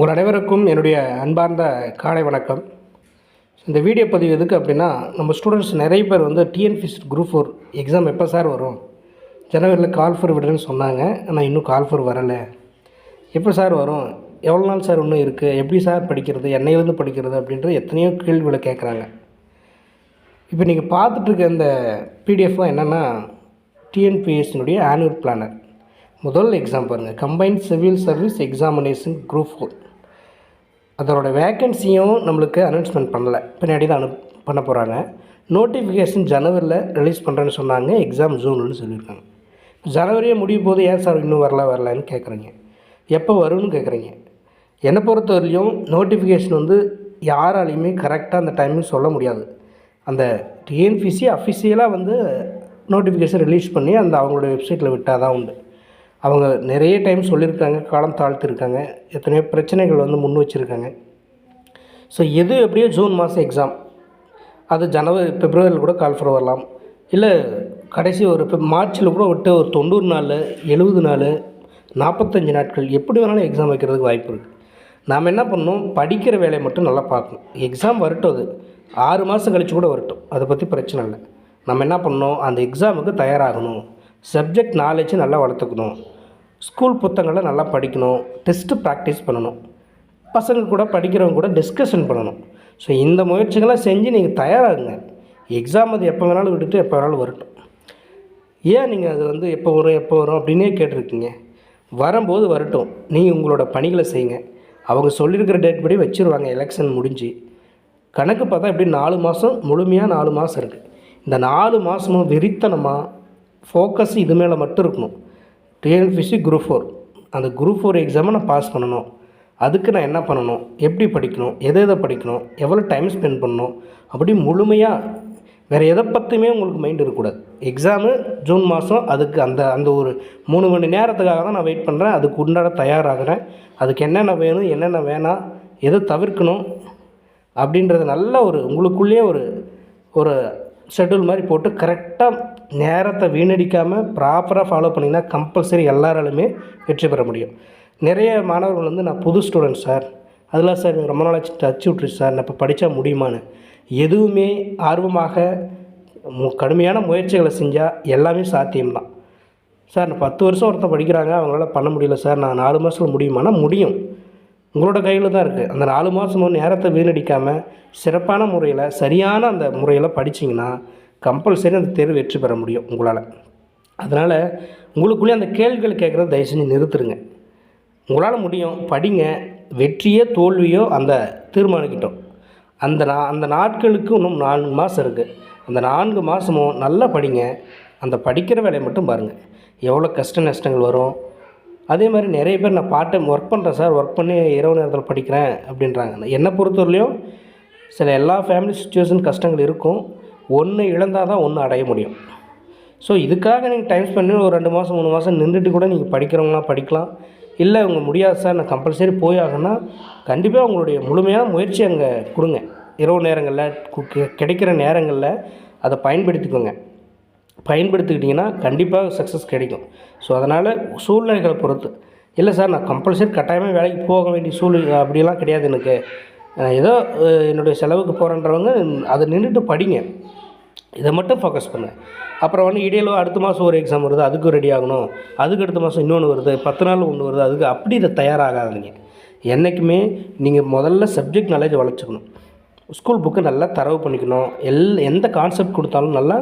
உங்கள் அனைவருக்கும் என்னுடைய அன்பார்ந்த காலை வணக்கம். இந்த வீடியோ பதிவு எதுக்கு அப்படின்னா நம்ம ஸ்டூடெண்ட்ஸ் நிறைய பேர் வந்து டிஎன்பிஎஸ் குரூப் ஃபோர் எக்ஸாம் எப்போ சார் வரும்? ஜனவரியில் கால் ஃபர் விடுறேன்னு சொன்னாங்க. ஆனால் இன்னும் கால் ஃபோர் வரலை. எப்போ சார் வரும்? எவ்வளோ நாள் சார் இன்னும் இருக்குது எப்படி சார் படிக்கிறது? என்னையிலேருந்து படிக்கிறது? அப்படின்ற எத்தனையோ கேள்விகளை கேட்குறாங்க இப்போ நீங்கள் பார்த்துட்ருக்க இந்த பிடிஎஃப்லாம் என்னென்னா டிஎன்பிஎஸ்சினுடைய ஆனுவல் பிளானர் முதல் எக்ஸாம் பாருங்கள் combined civil service examination group four அதோட வேக்கன்சியும் நம்மளுக்கு அனௌன்ஸ்மெண்ட் பண்ணலை. பின்னாடி தான் அனு பண்ண போகிறாங்க நோட்டிஃபிகேஷன் ஜனவரியில் ரிலீஸ் பண்ணுறேன்னு சொன்னாங்க. எக்ஸாம் ஜூனில்னு சொல்லியிருக்காங்க. ஜனவரியே முடியும் போது ஏன் சார் இன்னும் வரல வரலன்னு கேட்குறீங்க எப்போ வரும்னு கேட்குறீங்க என்னை பொறுத்தவரையிலையும் நோட்டிஃபிகேஷன் வந்து யாராலையுமே கரெக்டாக அந்த டைமிங் சொல்ல முடியாது. அந்த டிஎன்பிசி அஃபிஷியலாக வந்து நோட்டிஃபிகேஷன் ரிலீஸ் பண்ணி அந்த அவங்களோட வெப்சைட்டில் விட்டால் தான் உண்டு. அவங்க நிறைய டைம் சொல்லியிருக்காங்க காலம் தாழ்த்திருக்காங்க எத்தனையோ பிரச்சனைகள் வந்து முன் வச்சுருக்காங்க. ஸோ எது எப்படியோ ஜூன் மாதம் எக்ஸாம் அது ஜனவரி பிப்ரவரியில் கூட கால் ஃபர் வரலாம். இல்லை கடைசி ஒரு இப்போ மார்ச்சில் கூட விட்டு ஒரு தொண்ணூறு நாள் எழுபது நாள் நாற்பத்தஞ்சு நாட்கள் எப்படி வேணாலும் எக்ஸாம் வைக்கிறதுக்கு வாய்ப்பு இருக்குது நாம் என்ன பண்ணணும்? படிக்கிற வேலையை மட்டும் நல்லா பார்க்கணும். எக்ஸாம் வரட்டும் அது. ஆறு மாதம் கழித்து கூட வரட்டும். அதை பற்றி பிரச்சனை இல்லை. நம்ம என்ன பண்ணணும்? அந்த எக்ஸாமுக்கு தயாராகணும். சப்ஜெக்ட் நாலேஜ் நல்லா வளர்த்துக்கணும். ஸ்கூல் புத்தகங்களை நல்லா படிக்கணும். டெஸ்ட்டு ப்ராக்டிஸ் பண்ணணும். பசங்க கூட படிக்கிறவங்க கூட டிஸ்கஷன் பண்ணணும். ஸோ இந்த முயற்சிகள்லாம் செஞ்சு நீங்கள் தயாராகுங்க. எக்ஸாம் அது எப்போ வேணாலும் விட்டுட்டு எப்போ வேணாலும் வரட்டும். ஏன் நீங்கள் அது வந்து எப்போ வரும் எப்போ வரும் அப்படின்னே கேட்டிருக்கீங்க. வரும்போது வரட்டும். நீங்கள் உங்களோட பணிகளை செய்யுங்க. அவங்க சொல்லியிருக்கிற டேட் படி வச்சுருவாங்க. எலெக்ஷன் முடிஞ்சு. கணக்கு பார்த்தா எப்படி நாலு மாதம் முழுமையாக நாலு மாதம் இருக்குது இந்த நாலு மாதமும் வெறித்தனமாக ஃபோக்கஸ் இது மேலே மட்டும் இருக்கணும். டிஎன்பிசி குரூப் ஃபோர் அந்த குரூப் ஃபோர் எக்ஸாமை நான் பாஸ் பண்ணணும். அதுக்கு நான் என்ன பண்ணணும்? எப்படி படிக்கணும்? எதை எதை படிக்கணும்? எவ்வளோ டைம் ஸ்பெண்ட் பண்ணணும்? அப்படி முழுமையாக வேறு எதை பற்றியுமே உங்களுக்கு மைண்ட் இருக்கக்கூடாது. எக்ஸாமு ஜூன் மாதம் அதுக்கு அந்த அந்த ஒரு மூணு மணி நேரத்துக்காக தான் நான் வெயிட் பண்ணுறேன் அதுக்கு உண்டான தயாராகிறேன். அதுக்கு என்னென்ன வேணும் என்னென்ன வேணாம் எதை தவிர்க்கணும் அப்படின்றது நல்ல ஒரு உங்களுக்குள்ளேயே ஒரு ஒரு ஷெட்யூல் மாதிரி போட்டு கரெக்டாக நேரத்தை வீணடிக்காமல் ப்ராப்பராக ஃபாலோ பண்ணிங்கன்னா கம்பல்சரி எல்லாராலுமே வெற்றி பெற முடியும். நிறைய மாணவர்கள் வந்து நான் புது ஸ்டூடெண்ட் சார் அதெல்லாம் சார் எனக்கு ரொம்ப நாளாச்சு டச் விட்டுருச்சு சார் நான் இப்போ படித்தா முடியுமான்னு? எதுவுமே ஆர்வமாக மு- கடுமையான முயற்சிகளை செஞ்சால் எல்லாமே சாத்தியம்தான். சார் நான் பத்து வருஷம் ஒருத்தன் படிக்கிறாங்க. அவங்களால பண்ண முடியல சார் நான் நாலு மாதத்தில் முடியுமானா முடியும். உங்களோட கையில் தான் இருக்குது அந்த நாலு மாதமும் நேரத்தை வீணடிக்காமல் சிறப்பான முறையில் சரியான அந்த முறையில் படிச்சிங்கன்னா கம்பல்சரி அந்த தேர்வு வெற்றி பெற முடியும் உங்களால். அதனால் உங்களுக்குள்ளேயே அந்த கேள்விகள் கேட்குறத தயவு செஞ்சு நிறுத்துருங்க. உங்களால் முடியும். படிங்க. வெற்றியோ தோல்வியோ அந்த தீர்மானிக்கிட்டோம். அந்த நா அந்த நாட்களுக்கு இன்னும் நான்கு மாதம் இருக்குது அந்த நான்கு மாதமும் நல்லா படிங்க. அந்த படிக்கிற வேலையை மட்டும் பாருங்கள் எவ்வளோ கஷ்ட நஷ்டங்கள் வரும். அதே மாதிரி நிறைய பேர் நான் பார்ட் டைம் ஒர்க் பண்ணுறேன் சார் ஒர்க் பண்ணி இரவு நேரத்தில் படிக்கிறேன் அப்படின்றாங்க. என்னை பொறுத்தவரையிலையும் சில எல்லா ஃபேமிலி சுச்சுவேஷன் கஷ்டங்கள் இருக்கும். ஒன்று இழந்தால் தான் ஒன்று அடைய முடியும். ஸோ இதுக்காக நீங்கள் டைம் ஸ்பெண்ட் பண்ணி ஒரு ரெண்டு மாதம் மூணு மாதம் நின்றுட்டு கூட நீங்கள் படிக்கிறவங்களாம் படிக்கலாம். இல்லை உங்கள் முடியாது சார் நான் கம்பல்சரி போய் ஆகணும்னா கண்டிப்பாக உங்களுடைய முழுமையான முயற்சி அங்கே கொடுங்க. இரவு நேரங்களில் கிடைக்கிற நேரங்களில் அதை பயன்படுத்திக்கோங்க. பயன்படுத்திக்கிட்டிங்கன்னா கண்டிப்பாக சக்ஸஸ் கிடைக்கும். ஸோ அதனால் சூழ்நிலைகளை பொறுத்து. இல்லை சார் நான் கம்பல்சரி கட்டாயமாக வேலைக்கு போக வேண்டிய சூழ்நிலை அப்படிலாம் கிடையாது எனக்கு. ஏதோ என்னுடைய செலவுக்கு போகிறேன்றவங்க அதை நின்றுட்டு படிங்க. இதை மட்டும் ஃபோக்கஸ் பண்ணு. அப்புறம் வந்து இடையில அடுத்த மாதம் ஒரு எக்ஸாம் வருது அதுக்கு ரெடி ஆகணும். அதுக்கு அடுத்த மாதம் இன்னொன்று வருது பத்து நாள் ஒன்று வருது அதுக்கு அப்படி இதை தயாராகாதீங்க. என்றைக்குமே நீங்கள் முதல்ல சப்ஜெக்ட் நாலேஜ் வளர்ச்சிக்கணும். ஸ்கூல் புக்கு நல்லா தரவு பண்ணிக்கணும். எல் எந்த கான்செப்ட் கொடுத்தாலும் நல்லா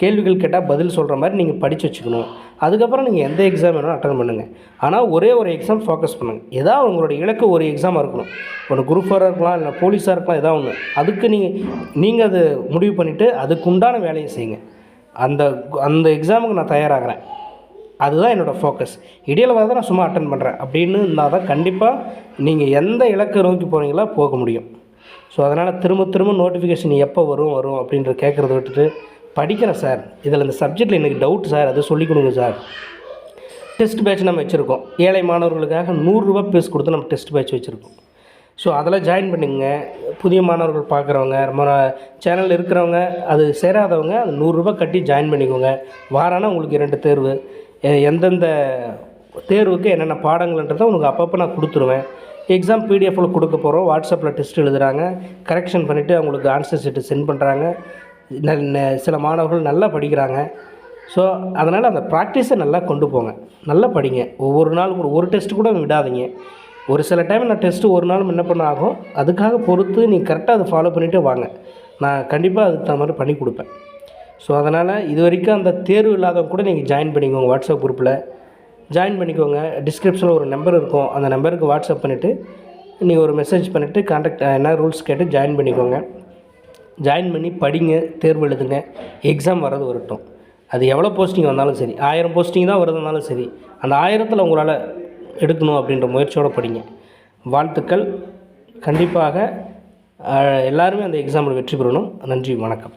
கேள்விகள் கேட்டால் பதில் சொல்கிற மாதிரி நீங்கள் படித்து வச்சுக்கணும். அதுக்கப்புறம் நீங்கள் எந்த எக்ஸாம் வேணாலும் அட்டன் பண்ணுங்கள் ஆனால் ஒரே ஒரு எக்ஸாம் ஃபோக்கஸ் பண்ணுங்கள் ஏதாவது உங்களோட இலக்கு ஒரு எக்ஸாமாக இருக்கணும். ஒன்று குரூப் ஃபோராக இருக்கலாம் இல்லை போலீஸாக இருக்கலாம் ஏதாவது ஒன்று. அதுக்கு நீங்கள் நீங்கள் அது முடிவு பண்ணிவிட்டு அதுக்கு உண்டான வேலையை செய்யுங்க. அந்த அந்த எக்ஸாமுக்கு நான் தயாராகிறேன். அதுதான் என்னோடய ஃபோக்கஸ் இடையில வரதை நான் சும்மா அட்டன் பண்ணுறேன். அப்படின்னு இருந்தால் தான் கண்டிப்பாக நீங்கள் எந்த இலக்கை நோக்கி போகிறீங்களோ போக முடியும். ஸோ அதனால் திரும்ப திரும்ப நோட்டிஃபிகேஷன் எப்போ வரும் வரும் அப்படின்ற கேட்குறத விட்டுட்டு படிக்கிறேன் சார். இதில் இந்த சப்ஜெக்டில் எனக்கு டவுட் சார். அதை சொல்லிக் கொடுங்க சார். டெஸ்ட் பேட்ச் நம்ம வச்சுருக்கோம். ஏழை மாணவர்களுக்காக நூறுரூவா ஃபீஸ் கொடுத்து நம்ம டெஸ்ட் பேட்ச் வச்சுருக்கோம். ஸோ அதெல்லாம் ஜாயின் பண்ணுங்க புதிய மாணவர்கள் பார்க்குறவங்க நம்ம சேனல் இருக்கிறவங்க அது சேராதவங்க அது நூறுரூவா கட்டி ஜாயின் பண்ணிக்கோங்க. வாரானா உங்களுக்கு இரண்டு தேர்வு. எந்தெந்த தேர்வுக்கு என்னென்ன பாடங்கள்ன்றதை உங்களுக்கு அப்பப்போ நான் கொடுத்துருவேன். எக்ஸாம் பிடிஎஃப்பில் கொடுக்க போகிறோம் வாட்ஸ்அப்பில் டெஸ்ட் எழுதுகிறாங்க கரெக்ஷன் பண்ணிவிட்டு அவங்களுக்கு ஆன்சர் ஷீட்டு சென்ட் பண்ணுறாங்க சில மாணவர்கள் நல்லா படிக்கிறாங்க. ஸோ அதனால் அந்த ப்ராக்டிஸை நல்லா கொண்டு போங்க. நல்லா படிங்க. ஒவ்வொரு நாள் கூட ஒரு டெஸ்ட் கூட விடாதீங்க. ஒரு சில டைம் நான் டெஸ்ட்டு ஒரு நாள் என்ன பண்ண ஆகும்? அதுக்காக பொறுத்து நீ கரெக்டாக அதை ஃபாலோ பண்ணிவிட்டு வாங்க. நான் கண்டிப்பாக அதுக்கு தகுந்த மாதிரி பண்ணி கொடுப்பேன். ஸோ அதனால் இது வரைக்கும் அந்த தேர்வு இல்லாதவங்க கூட நீங்கள் ஜாயின் பண்ணிக்கோங்க வாட்ஸ்அப் குரூப்பில் ஜாயின் பண்ணிக்கோங்க. டிஸ்கிரிப்ஷனில் ஒரு நம்பர் இருக்கும். அந்த நம்பருக்கு வாட்ஸ்அப் பண்ணிவிட்டு நீங்கள் ஒரு மெசேஜ் பண்ணிவிட்டு கான்டாக்ட் என்ன ரூல்ஸ் கேட்டு ஜாயின் பண்ணிக்கோங்க. ஜாயின் பண்ணி படிங்க தேர்வு எழுதுங்க. எக்ஸாம் வரது வரட்டும். அது எவ்வளோ போஸ்டிங் வந்தாலும் சரி ஆயிரம் போஸ்டிங் தான் வருதுனாலும் சரி அந்த ஆயிரத்தில் உங்களால் எடுக்கணும் அப்படின்ற முயற்சியோடு படிங்க. வாழ்த்துக்கள். கண்டிப்பாக எல்லாருமே அந்த எக்ஸாமில் வெற்றி பெறணும். நன்றி வணக்கம்.